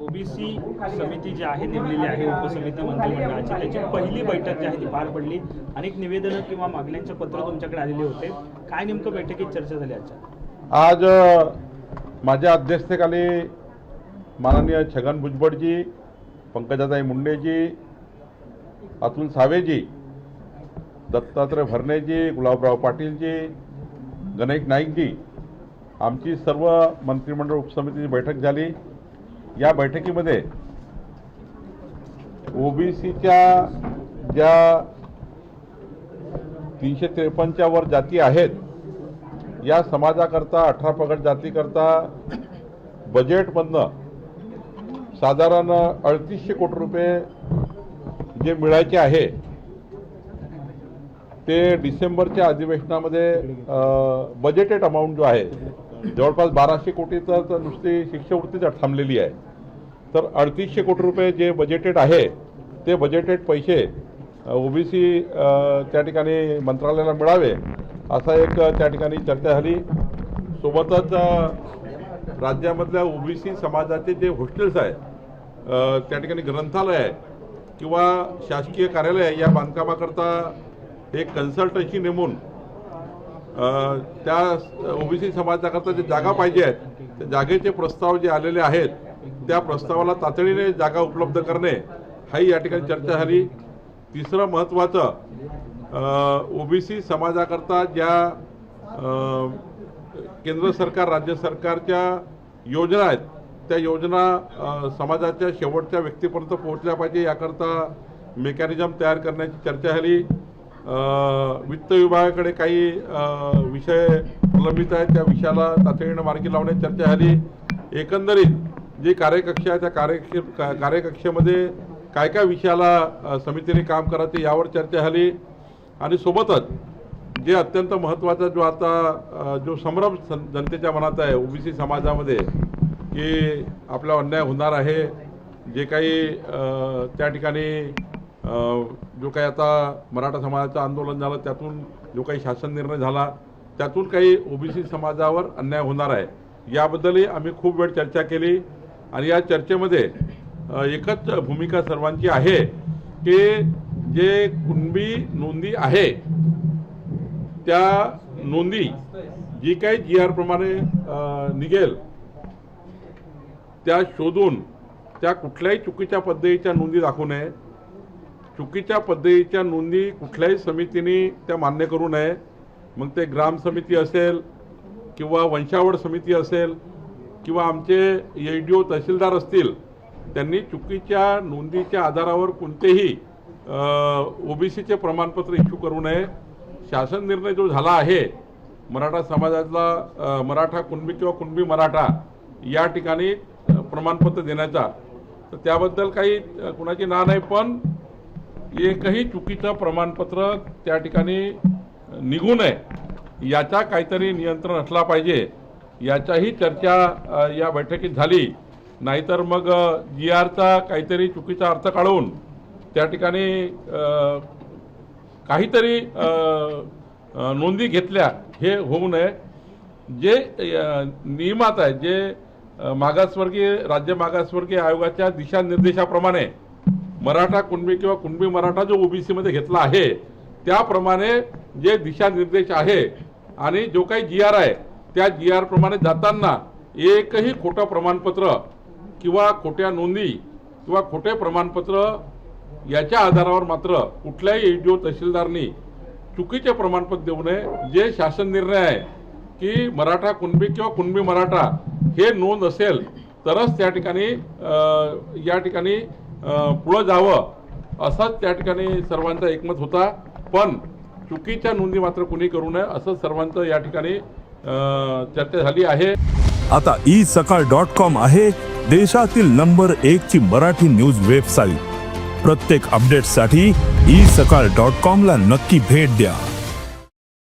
OBC समिती जी आहे नेमलेली आहे उपसमिती मंत्रिमंडळाची. त्याची पहिली बैठक जी आहे ती पार पडली. अनेक निवेदनं किंवा मागण्यांचे पत्र तुमच्याकडे आलेले होते. काय नेमकं बैठकीत चर्चा झाली आजच्या? आज माझ्या अध्यक्षतेखाली माननीय छगन भुजबळजी पंकजाताई मुंडेजी अतुल सावेजी दत्तात्रय भरणेजी गुलाबराव पाटीलजी गणेश नाईकजी आमची सर्व मंत्रिमंडळ उपसमितीची बैठक झाली. या बैठकीमध्ये ओबीसीच्या ज्या तीनशे त्रेपन्नच्या वर जाती आहेत या समाजाकरता अठरा पगड जातीकरता बजेटमधनं साधारण अडतीसशे कोटी रुपये जे मिळायचे आहे ते डिसेंबरच्या अधिवेशनामध्ये बजेटेड अमाऊंट जो आहे जवळपास बाराशे कोटी तर तर नुसती शिष्यवृत्तीच थांबलेली आहे तर अडतीसशे कोटी रुपये जे बजेटेड आहे ते बजेटेड पैसे ओबीसी त्या ठिकाणी मंत्रालयाला मिळावे असा एक त्या ठिकाणी चर्चा झाली. सोबतच राज्यामधल्या ओबीसी समाजाचे जे हॉस्टेल्स आहेत त्या ठिकाणी ग्रंथालय आहे किंवा शासकीय कार्यालय या बांधकामाकरता एक कन्सल्टन्सी नेमून त्या ओबीसी समाजाकरता जे जागा पाहिजे आहेत त्या जागेचे प्रस्ताव जे आलेले आहेत त्या प्रस्तावाला तातडीने जागा उपलब्ध करणे हाही या ठिकाणी चर्चा झाली. तिसरं महत्त्वाचं ओबीसी समाजाकरता ज्या केंद्र सरकार राज्य सरकारच्या योजना आहेत त्या योजना समाजाच्या शेवटच्या व्यक्तीपर्यंत पोहोचल्या पाहिजे याकरता मेकॅनिझम तयार करण्याची चर्चा झाली. वित्त विभागाकडे काही विषय प्रलंबित आहेत. त्या विषयाला तातडीनं मार्गी लावण्याची चर्चा झाली. एकंदरीत जी कार्यकक्षा आहे त्या कार्यक्ष का- कार्यकक्षेमध्ये काय काय विषयाला समितीने काम करायचे यावर चर्चा झाली. आणि सोबतच जे अत्यंत महत्त्वाचा जो आता जो संभ्रम जनतेच्या मनात आहे ओबीसी समाजामध्ये की आपला अन्याय होणार आहे. जे काही त्या ठिकाणी जो काही आता मराठा समाजाचं आंदोलन झालं त्यातून जो काही शासन निर्णय झाला त्यातून काही ओबीसी समाजावर अन्याय होणार आहे. याबद्दलही आम्ही खूप वेळ चर्चा केली आणि या चर्चेमध्ये एकच भूमिका सर्वांची आहे की जे कुणबी नोंदी आहे त्या नोंदी जी काही जी आर प्रमाणे निघेल त्या शोधून त्या कुठल्याही चुकीच्या पद्धतीच्या नोंदी दाखवू नये. चुकीच्या पद्धतीच्या नोंदी कुठल्याही समितीने त्या मान्य करू नये. मग ते ग्राम समिती असेल किंवा वंशावळ समिती असेल किंवा आमचे ए डी ओ तहसीलदार असतील त्यांनी चुकीच्या नोंदीच्या आधारावर कोणतेही ओबीसीचे प्रमाणपत्र इश्यू करू नये. शासन निर्णय जो झाला आहे मराठा समाजातला मराठा कुणबी किंवा कुणबी मराठा या ठिकाणी प्रमाणपत्र देण्याचा तर त्याबद्दल काही कुणाची ना नाही पण एकही चुकीचं प्रमाणपत्र त्या ठिकाणी निघू नये. याचा काहीतरी नियंत्रण असला पाहिजे. याच्याही चर्चा या बैठकीत झाली. नाहीतर मग जी आरचा काहीतरी चुकीचा अर्थ काढून त्या ठिकाणी काहीतरी नोंदी घेतल्या हे होऊ नये. जे नियमात आहे जे मागासवर्गीय राज्य मागासवर्गीय आयोगाच्या दिशानिर्देशाप्रमाणे मराठा कुणबी किंवा कुणबी मराठा जो ओबीसीमध्ये घेतला आहे त्याप्रमाणे जे दिशानिर्देश आहे आणि जो काही जी आर आहे त्या जी आर प्रमाणे जाताना एकही खोटं प्रमाणपत्र किंवा खोट्या नोंदी किंवा खोटे प्रमाणपत्र याच्या आधारावर मात्र कुठल्याही एडीओ तहसीलदारनी चुकीचे प्रमाणपत्र देऊ नये. जे शासन निर्णय आहे की मराठा कुणबी किंवा कुणबी मराठा हे नोंद असेल तरच त्या ठिकाणी या ठिकाणी पुढं जावं असाच त्या ठिकाणी सर्वांचा एकमत होता. पण चुकीच्या नोंदी मात्र कुणी करू नये असं सर्वांचं या ठिकाणी चर्चा झाली आहे. आता ई सकाळ डॉट कॉम आहे देशातील नंबर एक ची मराठी न्यूज वेबसाईट. प्रत्येक अपडेटसाठी ई सकाळ डॉट कॉम ला नक्की भेट द्या.